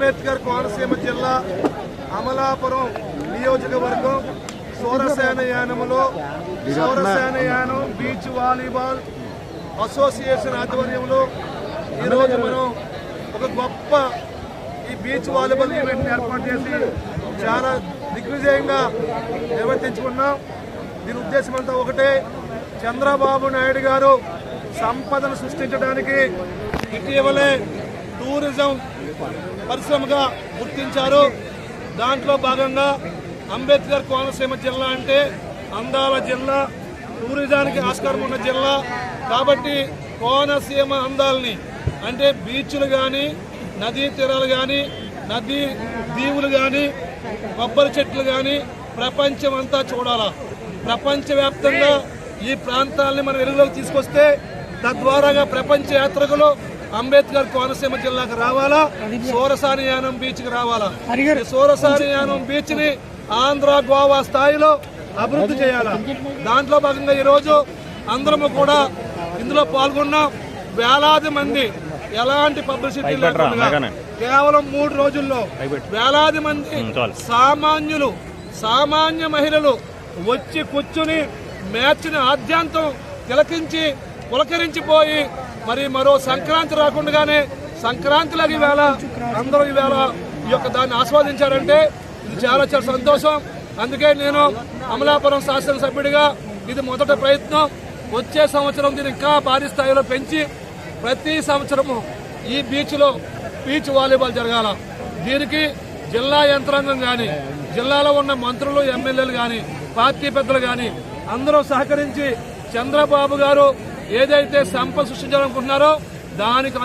అంబేద్కర్ కోనసీమ జిల్లా అమలాపురం నియోజకవర్గం Surasena యానములో Surasena Yanam beach volleyball association ఆధ్వర్యంలో ఈరోజు మనం ఒక గొప్ప ఈ బీచ్ వాలీబాల్ ఈవెంట్ ఏర్పాటు చేసి చాలా దిగ్విజయంగా నిర్వర్తించుకున్నాం. దీని ఉద్దేశం అంతా ఒకటే చంద్రబాబు నాయుడు గారు సంపదను సృష్టించడానికి ఇటీవలే టూరిజం పరిశ్రమగా గుర్తించారు. దాంట్లో భాగంగా అంబేద్కర్ కోనసీమ జిల్లా అంటే అందాల జిల్లా టూరిజానికి ఆస్కారం ఉన్న జిల్లా. కాబట్టి కోనసీమ అందాలని అంటే బీచ్లు కానీ నదీ తీరాలు కానీ నదీ దీవులు కానీ కొబ్బరి చెట్లు కానీ ప్రపంచం అంతా చూడాలా. ప్రపంచవ్యాప్తంగా ఈ ప్రాంతాలని మనం వెలుగులోకి తీసుకొస్తే తద్వారాగా ప్రపంచ యాత్రికులు అంబేద్కర్ కోనసీమ జిల్లాకు రావాలా? సూరసాని యానం బీచ్కి రావాలా ఈ సూరసాని యానం బీచ్ని ఆంధ్ర గోవా స్థాయిలో అభివృద్ధి చేయాలా? దాంట్లో భాగంగా ఈ రోజు అందరము కూడా ఇందులో పాల్గొన్నాం. వేలాది మంది ఎలాంటి పబ్లిసిటీ లేకుండా కేవలం మూడు రోజుల్లో వేలాది మంది సామాన్యులు సామాన్య మహిళలు వచ్చి కూర్చుని మ్యాచ్ని ఆద్యాంతం తిలకించి పులకరించిపోయి మరి మరో సంక్రాంతి రాకుండానే సంక్రాంతిలాగా ఈవేళ అందరూ ఈవేళ ఈ యొక్క దాన్ని ఆస్వాదించారంటే ఇది చాలా చాలా సంతోషం. అందుకే నేను అమలాపురం శాసనసభ్యుడిగా ఇది మొదటి ప్రయత్నం. వచ్చే సంవత్సరం దీన్ని ఇంకా భారీ స్థాయిలో పెంచి ప్రతి సంవత్సరము ఈ బీచ్లో బీచ్ వాలీబాల్ జరగాల. దీనికి జిల్లా యంత్రాంగం కానీ జిల్లాలో ఉన్న మంత్రులు ఎమ్మెల్యేలు కానీ పార్టీ పెద్దలు కానీ అందరూ సహకరించి చంద్రబాబు గారు ఏదైతే సంపద సృష్టించాలనుకుంటున్నారో దానికి